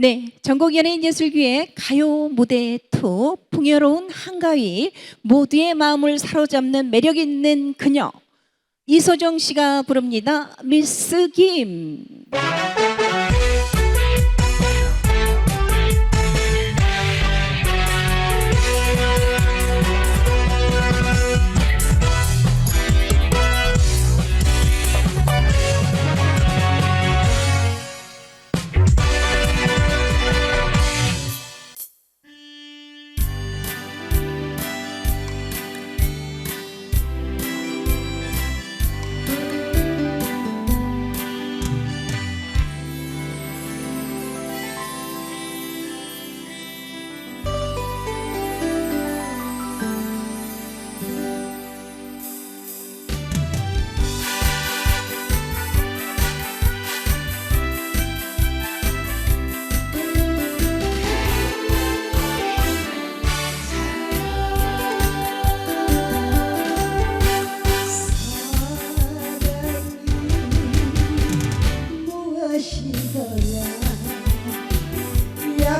네, 전국 연예인 예술기의 가요 무대 투 풍요로운 한가위 모두의 마음을 사로잡는 매력 있는 그녀 이소정 씨가 부릅니다. 미스 김.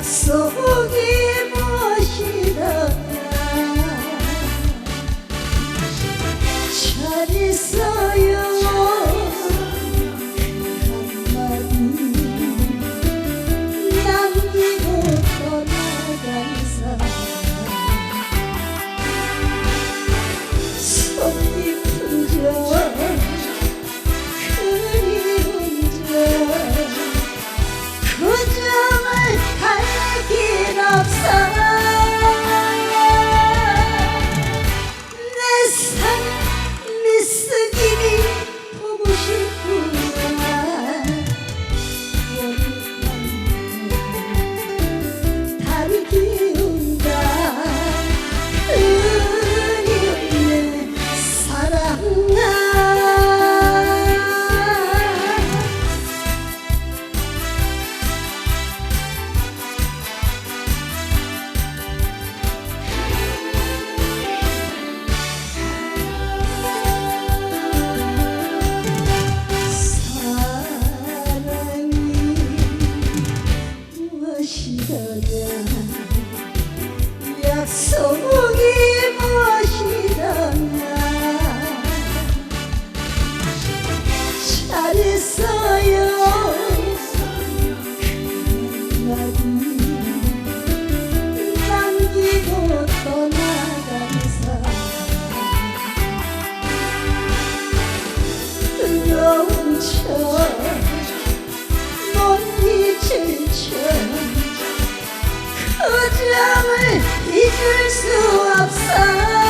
속이 무엇이던가 잘 있어. 수북이 무엇이란가 잘 있어요 그날이 남기고 Океани і кришну абсент